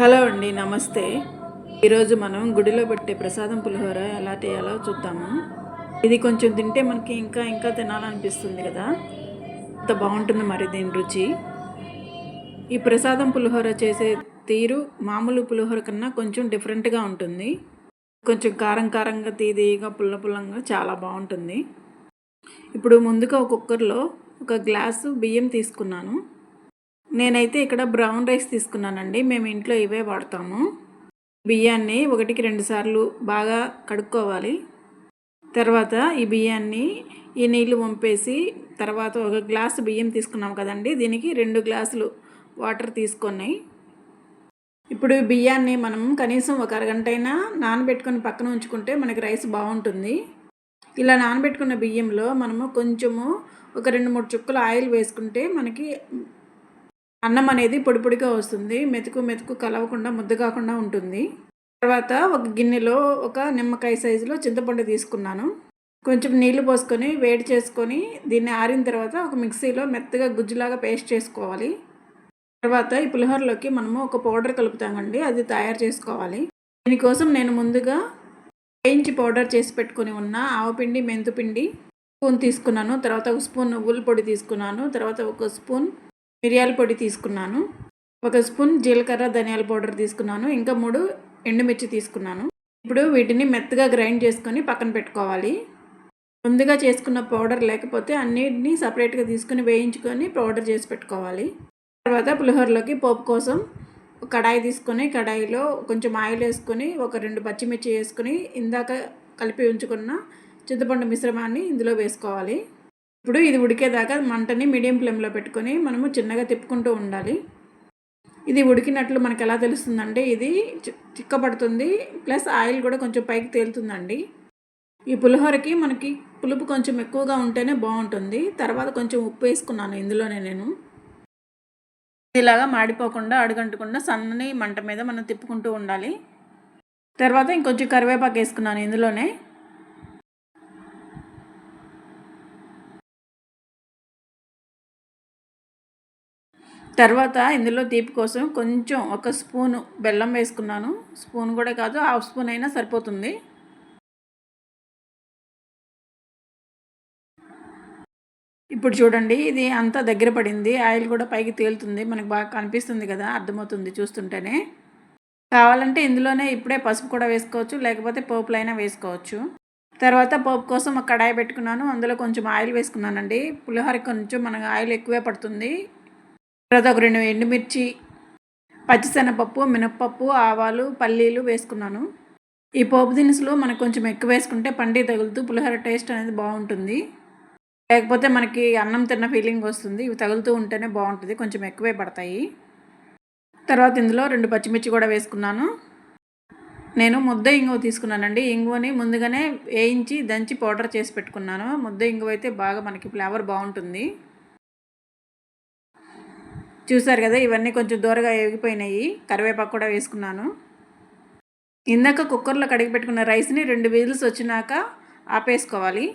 Hello అండి నమస్తే. ఈరోజు మనం గుడిలో పెట్టే ప్రసాదం పులిహోర ఎలా చేయాలో చూద్దాము. ఇది కొంచెం తింటే మనకి ఇంకా ఇంకా తినాలనిపిస్తుంది కదా. అంత బాగుంటుంది మరి దీని రుచి. ఈ ప్రసాదం పులిహోర చేసే తీరు మామూలు పులిహోర కన్నా కొంచెం డిఫరెంట్గా ఉంటుంది. కొంచెం కారం కారంగా తీదిగా పుల్ల పుల్లంగా చాలా బాగుంటుంది. ఇప్పుడు ముందుగా ఒక కుక్కర్లో ఒక గ్లాసు బియ్యం తీసుకున్నాను. నేనైతే ఇక్కడ బ్రౌన్ రైస్ తీసుకున్నానండి. మేము ఇంట్లో ఇవే వాడతాము. బియ్యాన్ని ఒకటికి రెండు సార్లు బాగా కడుక్కోవాలి. తర్వాత ఈ బియ్యాన్ని ఈ నీళ్ళు వంపేసి తర్వాత ఒక గ్లాసు బియ్యం తీసుకున్నాం కదండి. దీనికి రెండు గ్లాసులు వాటర్ తీసుకొని ఇప్పుడు ఈ బియ్యాన్ని మనం కనీసం ఒక అరగంట అయినా నానబెట్టుకొని పక్కన ఉంచుకుంటే మనకి రైస్ బాగుంటుంది. ఇలా నానబెట్టుకున్న బియ్యంలో మనము కొంచెము ఒక రెండు మూడు చుక్కలు ఆయిల్ వేసుకుంటే మనకి అన్నం అనేది పొడి పొడిగా వస్తుంది. మెతుకు మెతుకు కలవకుండా ముద్ద కాకుండా ఉంటుంది. తర్వాత ఒక గిన్నెలో ఒక నిమ్మకాయ సైజులో చింతపండు తీసుకున్నాను. కొంచెం నీళ్ళు పోసుకొని వేడి చేసుకొని దీన్ని ఆరిన తర్వాత ఒక మిక్సీలో మెత్తగా గుజ్జులాగా పేస్ట్ చేసుకోవాలి. తర్వాత ఈ పులిహోరలోకి మనము ఒక పౌడర్ కలుపుతామండి అది తయారు చేసుకోవాలి. దీనికోసం నేను ముందుగా వేయించి పౌడర్ చేసి పెట్టుకొని ఉన్న ఆవపిండి మెంతుపిండి స్పూన్ తీసుకున్నాను. తర్వాత ఒక స్పూన్ నువ్వుల పొడి తీసుకున్నాను. తర్వాత ఒక స్పూన్ మిరియాల పొడి తీసుకున్నాను. ఒక స్పూన్ జీలకర్ర ధనియాల పౌడర్ తీసుకున్నాను. ఇంకా మూడు ఎండుమిర్చి తీసుకున్నాను. ఇప్పుడు వీటిని మెత్తగా గ్రైండ్ చేసుకొని పక్కన పెట్టుకోవాలి. ముందుగా చేసుకున్న పౌడర్ లేకపోతే అన్నిటినీ సపరేట్గా తీసుకుని వేయించుకొని పౌడర్ చేసి పెట్టుకోవాలి. తర్వాత పులిహోరలోకి పోపు కోసం కడాయి తీసుకొని కడాయిలో కొంచెం ఆయిల్ వేసుకొని ఒక రెండు పచ్చిమిర్చి వేసుకొని ఇందాక కలిపి ఉంచుకున్న చింతపండు మిశ్రమాన్ని ఇందులో వేసుకోవాలి. ఇప్పుడు ఇది ఉడికేదాకా మంటని మీడియం ఫ్లేమ్లో పెట్టుకొని మనము చిన్నగా తిప్పుకుంటూ ఉండాలి. ఇది ఉడికినట్లు మనకు ఎలా తెలుస్తుందంటే ఇది చిక్కబడుతుంది. ప్లస్ ఆయిల్ కూడా కొంచెం పైకి తేలుతుందండి. ఈ పులిహోరకి మనకి పులుపు కొంచెం ఎక్కువగా ఉంటేనే బాగుంటుంది. తర్వాత కొంచెం ఉప్పు వేసుకున్నాను ఇందులోనే నేను. ఇలాగా మాడిపోకుండా అడుగంటకుండా సన్నని మంట మీద మనం తిప్పుకుంటూ ఉండాలి. తర్వాత ఇంకొంచెం కరివేపాకు వేసుకున్నాను ఇందులోనే. తర్వాత ఇందులో తీపి కోసం కొంచెం ఒక స్పూను బెల్లం వేసుకున్నాను. స్పూన్ కూడా కాదు హాఫ్ స్పూన్ అయినా సరిపోతుంది. ఇప్పుడు చూడండి ఇది అంతా దగ్గర పడింది. ఆయిల్ కూడా పైకి తేలుతుంది. మనకు బాగా కనిపిస్తుంది కదా అర్థమవుతుంది చూస్తుంటేనే. కావాలంటే ఇందులోనే ఇప్పుడే పసుపు కూడా వేసుకోవచ్చు లేకపోతే పోపులైనా వేసుకోవచ్చు. తర్వాత పోపు కోసం ఒక కడాయి పెట్టుకున్నాను. అందులో కొంచెం ఆయిల్ వేసుకున్నానండి. పులిహోర కొంచెం మనకు ఆయిల్ ఎక్కువే పడుతుంది. తర్వాత ఒక రెండు ఎండుమిర్చి పచ్చిశనగపప్పు మినప్పప్పు ఆవాలు పల్లీలు వేసుకున్నాను. ఈ పోపు దినుసులు మనకు కొంచెం ఎక్కువ వేసుకుంటే పండి తగులుతూ పులిహోర టేస్ట్ అనేది బాగుంటుంది. లేకపోతే మనకి అన్నం తిన్న ఫీలింగ్ వస్తుంది. ఇవి తగులుతూ ఉంటేనే బాగుంటుంది. కొంచెం ఎక్కువే పడతాయి. తర్వాత ఇందులో రెండు పచ్చిమిర్చి కూడా వేసుకున్నాను. నేను ముద్ద ఇంగువ తీసుకున్నానండి. ఇంగువని ముందుగానే వేయించి దంచి పౌడర్ చేసి పెట్టుకున్నాను. ముద్ద ఇంగువ అయితే బాగా మనకి ఫ్లేవర్ బాగుంటుంది. చూసారు కదా ఇవన్నీ కొంచెం దూరగా ఎగిపోయినాయి కరివేపాకు కూడా వేసుకున్నాను. ఇందాక కుక్కర్లో కడిగి పెట్టుకున్న రైస్ని రెండు విజిల్స్ వచ్చినాక ఆపేసుకోవాలి.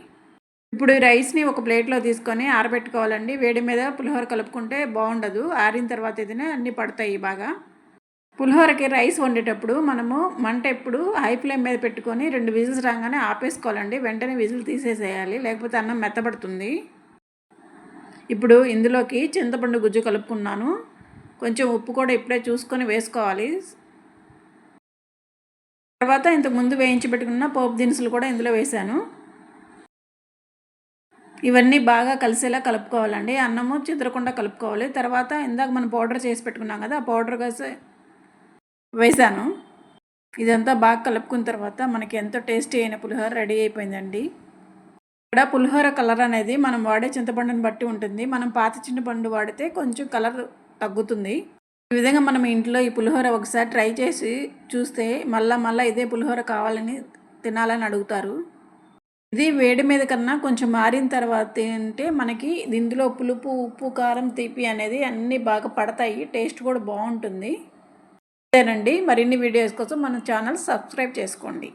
ఇప్పుడు ఈ రైస్ని ఒక ప్లేట్లో తీసుకొని ఆరబెట్టుకోవాలండి. వేడి మీద పులిహోర కలుపుకుంటే బాగుండదు. ఆరిన తర్వాత ఏదైనా అన్నీ పడతాయి బాగా. పులిహోరకి రైస్ వండేటప్పుడు మనము మంట ఎప్పుడు హై ఫ్లేమ్ మీద పెట్టుకొని రెండు విజిల్స్ రాగానే ఆపేసుకోవాలండి. వెంటనే విజిల్ తీసేసేయాలి. లేకపోతే అన్నం మెత్తబడుతుంది. ఇప్పుడు ఇందులోకి చింతపండు గుజ్జు కలుపుకున్నాను. కొంచెం ఉప్పు కూడా ఇప్పుడే చూసుకొని వేసుకోవాలి. తర్వాత ఇంతకుముందు వేయించి పెట్టుకున్న పోపు దినుసులు కూడా ఇందులో వేసాను ఇవన్నీ బాగా కలిసేలా కలుపుకోవాలండి. అన్నము చిద్రకుండా కలుపుకోవాలి. తర్వాత ఇందాక మనం పౌడర్ చేసి పెట్టుకున్నాం కదా ఆ పౌడర్ కలిసి వేసాను ఇదంతా బాగా కలుపుకున్న తర్వాత మనకి ఎంతో టేస్టీ అయిన పులిహోర రెడీ అయిపోయిందండి. ఇక్కడ పులిహోర కలర్ అనేది మనం వాడే చింతపండుని బట్టి ఉంటుంది. మనం పాత చింతపండు వాడితే కొంచెం కలర్ తగ్గుతుంది. ఈ విధంగా మనం ఇంట్లో ఈ పులిహోర ఒకసారి ట్రై చేసి చూస్తే మళ్ళా మళ్ళీ ఇదే పులిహోర కావాలని తినాలని అడుగుతారు. ఇది వేడి మీద కన్నా కొంచెం మారిన తర్వాత తింటే మనకి ఇందులో పులుపు ఉప్పు కారం తీపి అనేది అన్నీ బాగా పడతాయి. టేస్ట్ కూడా బాగుంటుంది. అంతేనండి మరిన్ని వీడియోస్ కోసం మన ఛానల్ సబ్స్క్రైబ్ చేసుకోండి.